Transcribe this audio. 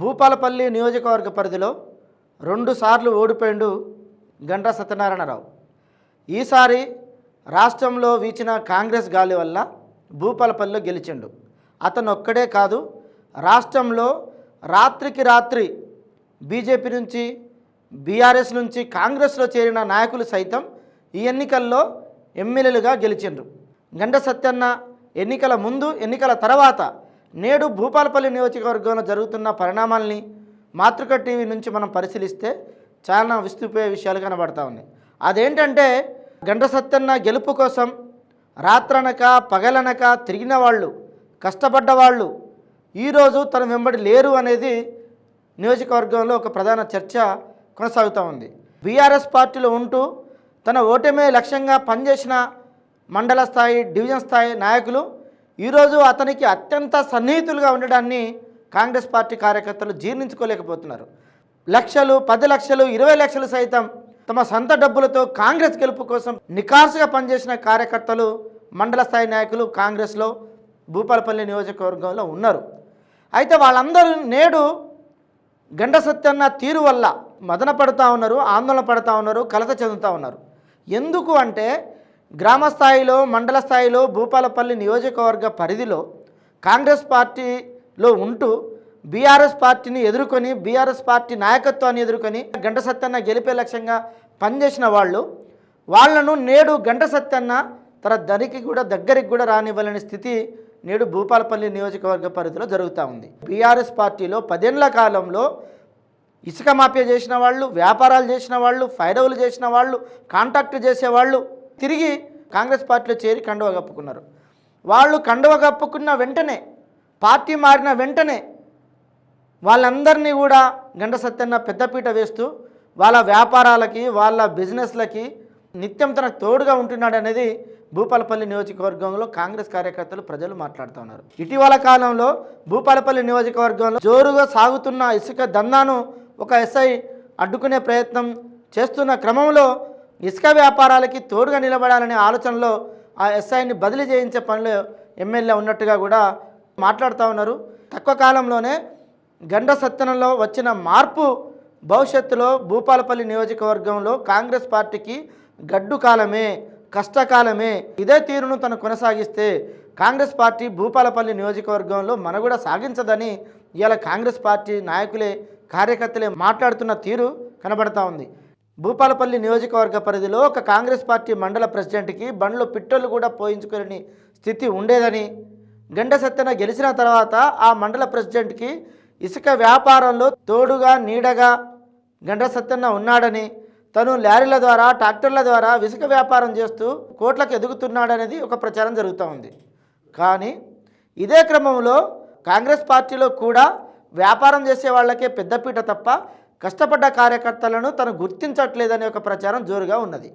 భూపాలపల్లి నియోజకవర్గ పరిధిలో రెండుసార్లు ఓడిపోయిండు గంటా సత్యనారాయణరావు. ఈసారి రాష్ట్రంలో వీచిన కాంగ్రెస్ గాలి వల్ల భూపాలపల్లిలో గెలిచిండు. అతను ఒక్కడే కాదు రాష్ట్రంలో రాత్రికి రాత్రి బీజేపీ నుంచి బీఆర్ఎస్ నుంచి కాంగ్రెస్లో చేరిన నాయకులు సైతం ఈ ఎన్నికల్లో ఎమ్మెల్యేలుగా గెలిచిండ్రు. గండ సత్యన్న ఎన్నికల ముందు ఎన్నికల తర్వాత నేడు భూపాలపల్లి నియోజకవర్గంలో జరుగుతున్న పరిణామాల్ని మాతృక టీవీ నుంచి మనం పరిశీలిస్తే చాలా విస్తుపోయే విషయాలు కనబడతా ఉన్నాయి. అదేంటంటే గండ సత్తన్న గెలుపు కోసం రాత్రనక పగలనక తిరిగిన వాళ్ళు కష్టపడ్డ వాళ్ళు ఈరోజు తన వెంబడి లేరు అనేది నియోజకవర్గంలో ఒక ప్రధాన చర్చ కొనసాగుతూ ఉంది. బీఆర్ఎస్ పార్టీలో ఉంటూ తన ఓటమే లక్ష్యంగా పనిచేసిన మండల స్థాయి డివిజన్ స్థాయి నాయకులు ఈరోజు అతనికి అత్యంత సన్నిహితులుగా ఉండడాన్ని కాంగ్రెస్ పార్టీ కార్యకర్తలు జీర్ణించుకోలేకపోతున్నారు. లక్షలు పది లక్షలు ఇరవై లక్షలు సైతం తమ సొంత డబ్బులతో కాంగ్రెస్ గెలుపు కోసం నికాసుగా పనిచేసిన కార్యకర్తలు మండల స్థాయి నాయకులు కాంగ్రెస్లో భూపాలపల్లి నియోజకవర్గంలో ఉన్నారు. అయితే వాళ్ళందరూ నేడు గండ సత్యన్న తీరు వల్ల మదన పడుతూ ఉన్నారు ఆందోళన పడుతూ ఉన్నారు కలత చెందుతూ ఉన్నారు. ఎందుకు అంటే గ్రామ స్థాయిలో మండల స్థాయిలో భూపాలపల్లి నియోజకవర్గ పరిధిలో కాంగ్రెస్ పార్టీలో ఉంటూ బీఆర్ఎస్ పార్టీని ఎదుర్కొని బీఆర్ఎస్ పార్టీ నాయకత్వాన్ని ఎదుర్కొని గంట సత్యన్న గెలిపే లక్ష్యంగా పనిచేసిన వాళ్ళు వాళ్ళను నేడు గంట సత్యన్న తన దరికి కూడా దగ్గరికి కూడా రానివ్వలేని స్థితి నేడు భూపాలపల్లి నియోజకవర్గ పరిధిలో జరుగుతూ ఉంది. బీఆర్ఎస్ పార్టీలో పదేళ్ళ కాలంలో ఇసుక మాఫియా చేసిన వాళ్ళు వ్యాపారాలు చేసిన వాళ్ళు ఫైరవులు చేసిన వాళ్ళు కాంటాక్ట్ చేసేవాళ్ళు తిరిగి కాంగ్రెస్ పార్టీలో చేరి కండువ కప్పుకున్నారు. వాళ్ళు కండువ కప్పుకున్న వెంటనే పార్టీ మారిన వెంటనే వాళ్ళందరినీ కూడా గండ సత్యన్న పెద్దపీట వేస్తూ వాళ్ళ వ్యాపారాలకి వాళ్ళ బిజినెస్లకి నిత్యం తన తోడుగా ఉంటున్నాడు అనేది భూపాలపల్లి నియోజకవర్గంలో కాంగ్రెస్ కార్యకర్తలు ప్రజలు మాట్లాడుతూ ఉన్నారు. ఇటీవల కాలంలో భూపాలపల్లి నియోజకవర్గంలో జోరుగా సాగుతున్న ఇసుక దందాను ఒక ఎస్ఐ అడ్డుకునే ప్రయత్నం చేస్తున్న క్రమంలో ఇసుక వ్యాపారాలకి తోడుగా నిలబడాలనే ఆలోచనలో ఆ ఎస్ఐని బదిలీ చేయించే పనిలో ఎమ్మెల్యే ఉన్నట్టుగా కూడా మాట్లాడుతూ ఉన్నారు. తక్కువ కాలంలోనే గండ సత్తనంలో వచ్చిన మార్పు భవిష్యత్తులో భూపాలపల్లి నియోజకవర్గంలో కాంగ్రెస్ పార్టీకి గడ్డు కాలమే కష్టకాలమే. ఇదే తీరును తను కొనసాగిస్తే కాంగ్రెస్ పార్టీ భూపాలపల్లి నియోజకవర్గంలో మనగూడ సాగించదని ఇవాళ కాంగ్రెస్ పార్టీ నాయకులే కార్యకర్తలే మాట్లాడుతున్న తీరు కనబడతా ఉంది. భూపాలపల్లి నియోజకవర్గ పరిధిలో ఒక కాంగ్రెస్ పార్టీ మండల ప్రెసిడెంట్కి బండ్లు పిట్టలు కూడా పోయించుకుని స్థితి ఉండేదని గండ సత్యన గెలిచిన తర్వాత ఆ మండల ప్రెసిడెంట్కి ఇసుక వ్యాపారంలో తోడుగా నీడగా గండ సత్యన్న ఉన్నాడని తను లారీల ద్వారా ట్రాక్టర్ల ద్వారా ఇసుక వ్యాపారం చేస్తూ కోట్లకు ఎదుగుతున్నాడనేది ఒక ప్రచారం జరుగుతూ ఉంది. కానీ ఇదే క్రమంలో కాంగ్రెస్ పార్టీలో కూడా వ్యాపారం చేసే వాళ్ళకే పెద్దపీట తప్ప కష్టపడ్డ కార్యకర్తలను తను గుర్తించట్లేదనే ఒక ప్రచారం జోరుగా ఉన్నది.